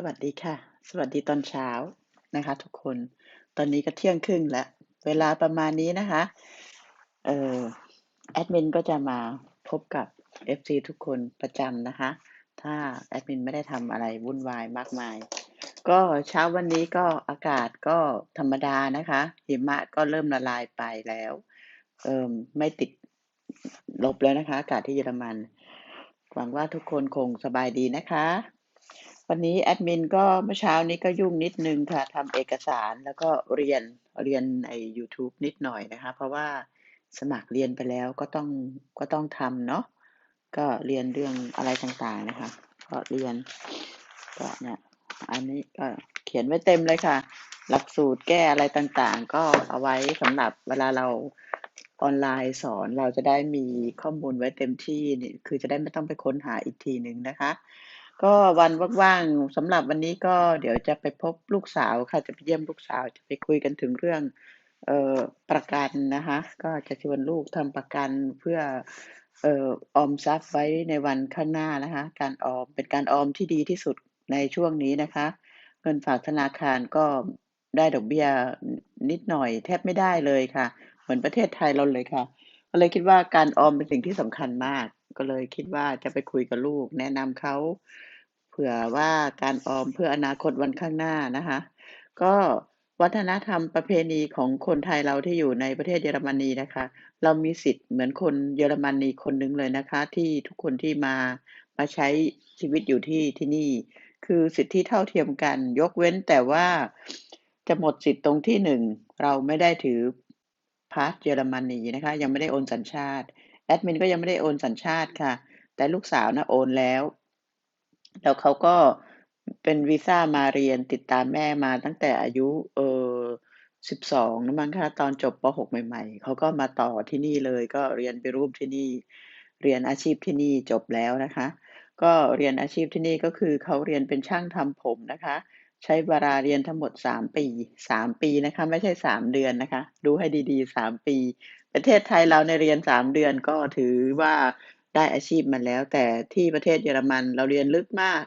สวัสดีค่ะ สวัสดีตอนเช้านะคะ ทุกคน ตอนนี้ก็เที่ยงครึ่งแล้ว เวลาประมาณนี้นะคะ เอ่อ แอดมินก็จะมาพบกับ FC ทุกคนประจำนะคะ ถ้าแอดมินไม่ได้ทำอะไรวุ่นวายมากมาย ก็เช้าวันนี้ก็อากาศก็ธรรมดานะคะ หิมะก็เริ่มละลายไปแล้ว เอ่อ ไม่ติดลบแล้วนะคะ อากาศที่เยอรมัน หวังว่าทุกคนคงสบายดีนะคะ วันนี้แอดมินก็เมื่อเช้านี้ก็ยุ่งนิดนึงค่ะทำเอกสารแล้วก็เรียนเรียนไอ้ YouTube นิดหน่อยนะคะ เพราะว่าสมัครเรียนไปแล้วก็ต้องก็ต้องทำเนาะก็เรียนเรื่องอะไรต่างๆนะคะ ก็เรียนก็เนี่ยอันนี้ก็เขียนไว้เต็มเลยค่ะ หลักสูตรแก้อะไรต่างๆ ก็เอาไว้สำหรับเวลาเราออนไลน์สอนเราจะได้มีข้อมูลไว้เต็มที่นี่คือจะได้ไม่ต้องไปค้นหาอีกทีหนึ่งนะคะ ก็วันว่างๆสำหรับวันนี้ก็เดี๋ยวจะไปพบลูกสาวค่ะ จะไปเยี่ยมลูกสาว จะไปคุยกันถึงเรื่องเอ่อประกันนะคะ ก็จะชวนลูกทำประกันเพื่อเอ่อออมทรัพย์ไว้ในวันข้างหน้านะคะ การออมเป็นการออมที่ดีที่สุดในช่วงนี้นะคะ เงินฝากธนาคารก็ได้ดอกเบี้ยนิดหน่อย แทบไม่ได้เลยค่ะ เหมือนประเทศไทยเราเลยค่ะก็เลยคิดว่าการออมเป็นสิ่งที่สำคัญมาก ก็เลยคิดว่าจะไปคุยกับลูก แนะนำเขา ผื่อว่าการออมเพื่ออนาคตวันข้างหน้านะคะ ก็วัฒนธรรมประเพณีของคนไทยเราที่อยู่ในประเทศเยอรมนีนะคะ เรามีสิทธิ์เหมือนคนเยอรมนีคนหนึ่งเลยนะคะ ที่ทุกคนที่มามาใช้ชีวิตอยู่ที่ที่นี่ คือสิทธิเท่าเทียมกัน ยกเว้นแต่ว่าจะหมดสิทธิ์ตรงที่หนึ่งเราไม่ได้ถือพาสเยอรมนีนะคะ ยังไม่ได้โอนสัญชาติแอดมินก็ยังไม่ได้โอนสัญชาติค่ะ แต่ลูกสาวนะโอนแล้ว แล้วเขาก็เป็นวีซ่ามาเรียนติดตามแม่มาตั้งแต่อายุ เอ่อ12นะมั้งคะตอนจบป.6 ใหม่ๆ เขาก็มาต่อที่นี่เลย ก็เรียนไปรูปที่นี่ เรียนอาชีพที่นี่จบแล้วนะคะ ก็เรียนอาชีพที่นี่ก็คือเขาเรียนเป็นช่างทำผมนะคะ ใช้เวลาเรียนทั้งหมด3ปี3ปีนะคะ ไม่ใช่3เดือนนะคะ ดูให้ดีๆ3ปี ประเทศไทยเราเนี่ยเรียน3เดือนก็ถือว่า ได้อาชีพมาแล้ว แต่ที่ประเทศเยอรมันเราเรียนลึกมาก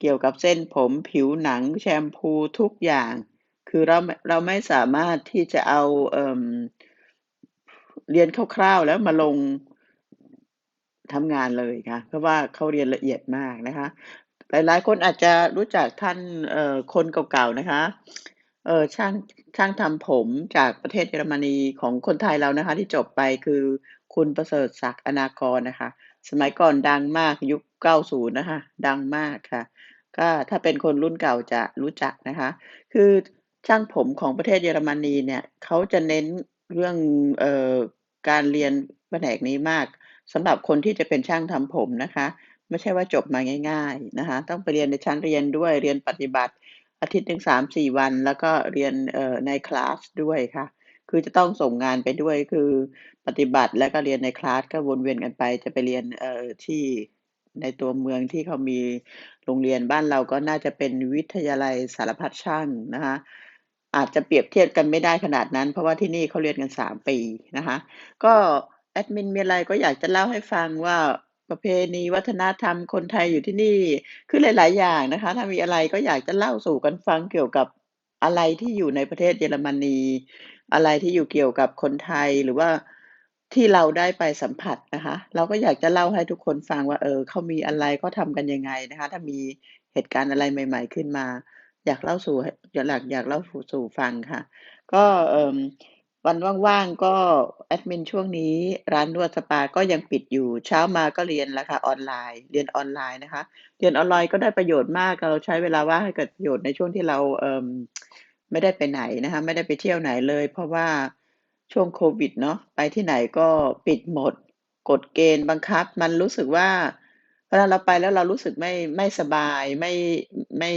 เกี่ยวกับเส้นผมผิวหนังแชมพูทุกอย่าง คือเราเราไม่สามารถที่จะเอาเอ่อเรียนคร่าวๆแล้วมาลงทำงานเลยค่ะ เพราะว่าเขาเรียนละเอียดมากนะคะ หลายๆ คนอาจจะรู้จักท่านเอ่อคนเก่าๆนะคะเออช่างช่างทำผมจากประเทศเยอรมนีของคนไทยเรานะคะ ที่จบไปคือ คุณประเสริฐศักดิ์อนากรนะคะ สมัยก่อนดังมากยุค 90 นะคะ ดังมากค่ะ ก็ถ้าเป็นคนรุ่นเก่าจะรู้จักนะคะ คือช่างผมของประเทศเยอรมนีเนี่ยเขาจะเน้นเรื่องเอ่อการเรียนแผนกนี้มากสำหรับคนที่จะเป็นช่างทำผมนะคะ ไม่ใช่ว่าจบมาง่าย ๆนะคะ ต้องไปเรียนในชั้นเรียนด้วยเรียนปฏิบัติอาทิตย์หนึ่ง3-4วัน แล้วก็เรียนในคลาสด้วยค่ะ คือจะต้องส่งงานไปด้วย คือปฏิบัติแล้วก็เรียนในคลาส ก็วนเวียนกันไป จะไปเรียน เอ่อ ที่ในตัวเมืองที่เขามีโรงเรียนบ้านเราก็น่าจะเป็นวิทยาลัยสารพัดช่างนะคะ อาจจะเปรียบเทียบกันไม่ได้ขนาดนั้น เพราะว่าที่นี่เขาเรียนกัน 3 ปีนะคะ ก็แอดมินมีอะไรก็อยากจะเล่าให้ฟังว่าประเพณีวัฒนธรรมคนไทยอยู่ที่นี่ คือหลาย ๆ อย่างนะคะ ถ้ามีอะไรก็อยากจะเล่าสู่กันฟังเกี่ยวกับอะไรที่อยู่ในประเทศเยอรมนี อะไรที่อยู่เกี่ยวกับคนไทยหรือว่าที่เราได้ไปสัมผัสนะคะ เราก็อยากจะเล่าให้ทุกคนฟังว่า เออเขามีอะไรเขาทำกันยังไงนะคะ ถ้ามีเหตุการณ์อะไรใหม่ ๆ ขึ้นมา อยากเล่าสู่ห้อยากอยากเล่าสู่ฟังค่ะ ก็เออวันว่างๆก็แอดมินช่วงนี้ร้านนวดสปาก็ยังปิดอยู่เช้ามาก็เรียนแล้วค่ะออนไลน์ เรียนออนไลน์นะคะ เรียนออนไลน์ก็ได้ประโยชน์มากเราใช้เวลาว่างให้เกิดประโยชน์ในช่วงที่เราเออ ไม่ได้ไปไหนนะคะ ไม่ได้ไปเที่ยวไหนเลย เพราะว่าช่วงโควิดเนาะไปที่ไหนก็ปิดหมดกฎเกณฑ์บังคับ มันรู้สึกว่าเวลาเราไปแล้วเรารู้สึกไม่ไม่สบายไม่ไม่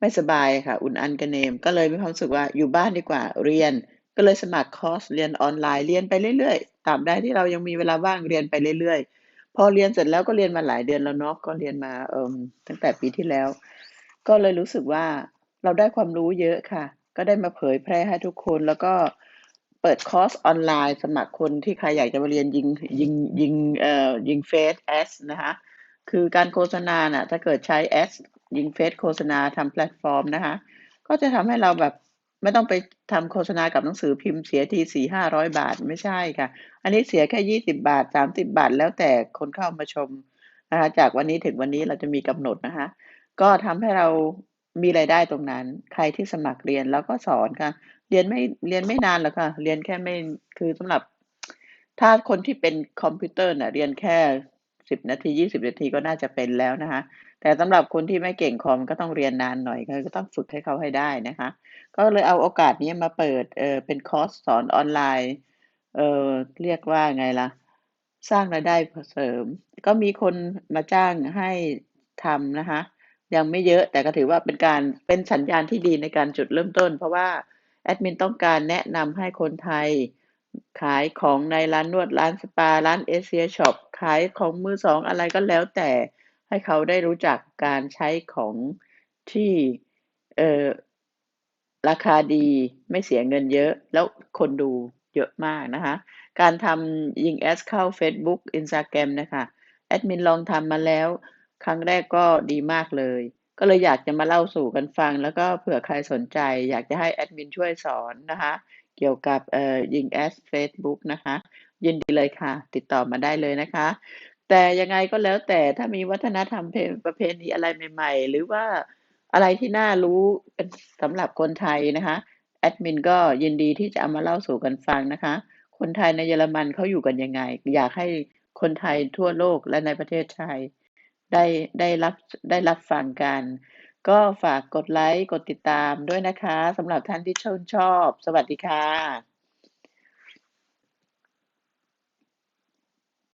ไม่สบายค่ะ อุ่นอันกระเนม ก็เลยมีความรู้สึกว่าอยู่บ้านดีกว่าเรียน ก็เลยสมัครคอร์สเรียนออนไลน์เรียนไปเรื่อยๆตาบใดที่เรายังมีเวลาว่างเรียนไปเรื่อยๆ พอเรียนเสร็จแล้วก็เรียนมาหลายเดือนแล้วเนาะก็เรียนมาเอ่อตั้งแต่ปีที่แล้ว ก็เลยรู้สึกว่า เราได้ความรู้เยอะค่ะ ก็ได้มาเผยแพร่ให้ทุกคน แล้วก็เปิดคอร์สออนไลน์สมัครคนที่ใครอยากจะมาเรียนยิงยิงยิงเอ่อยิงเฟซ Ads นะคะคือการโฆษณาน่ะถ้าเกิดใช้ Ads ยิงเฟซโฆษณาทำแพลตฟอร์มนะคะ ก็จะทำให้เราแบบไม่ต้องไปทำโฆษณากับหนังสือพิมพ์เสียทีสี่ห้าร้อยบาทไม่ใช่ค่ะ อันนี้เสียแค่ยี่สิบาทสามสิบาท แล้วแต่คนเข้ามาชมนะคะจากวันนี้ถึงวันนี้เราจะมีกำหนดนะคะ ก็ทำให้เรา มีรายได้ตรงนั้น ใครที่สมัครเรียนแล้วก็สอนค่ะ เรียนไม่เรียนไม่นานหรอกค่ะ เรียนแค่ไม่คือสำหรับ ถ้าคนที่เป็นคอมพิวเตอร์น่ะ เรียนแค่สิบนาทียี่สิบนาทีก็น่าจะเป็นแล้วนะคะ แต่สำหรับคนที่ไม่เก่งคอมก็ต้องเรียนนานหน่อยก็ต้องฝึกให้เขาให้ได้นะคะ ก็เลยเอาโอกาสนี้มาเปิดเออเป็นคอร์สสอนออนไลน์เออเรียกว่าไงล่ะ สร้างรายได้เสริม ก็มีคนมาจ้างให้ทำนะคะ ยังไม่เยอะแต่ก็ถือว่าเป็นการเป็นสัญญาณที่ดีในการจุดเริ่มต้น เพราะว่าแอดมินต้องการแนะนำให้คนไทย ขายของในร้านนวดร้านสปา ร้านเอเชียช็อปขายของมือสองอะไรก็แล้วแต่ให้เขาได้รู้จักการใช้ของที่เออราคาดีไม่เสียเงินเยอะ แล้วคนดูเยอะมากนะคะ การทำยิงแอดเข้า Facebook Instagram นะคะแอดมินลองทำมาแล้ว ครั้งแรกก็ดีมากเลย ก็เลยอยากจะมาเล่าสู่กันฟัง แล้วก็เผื่อใครสนใจ อยากจะให้แอดมินช่วยสอนนะคะ เกี่ยวกับเอ่อยิงแอด Facebook นะคะ ยินดีเลยค่ะ ติดต่อมาได้เลยนะคะ แต่ยังไงก็แล้วแต่ถ้ามีวัฒนธรรมเพประเพณีอะไรใหม่ ๆ หรือว่าอะไรที่น่ารู้สำหรับคนไทยนะคะแอดมินก็ยินดีที่จะเอามาเล่าสู่กันฟังนะคะ คนไทยในเยอรมันเขาอยู่กันยังไง อยากให้คนไทยทั่วโลกและในประเทศไทย ได้ได้รับได้รับฟังกัน ก็ฝากกดไลค์ กดติดตามด้วยนะคะสำหรับท่านที่ชนชอบ สวัสดีค่ะ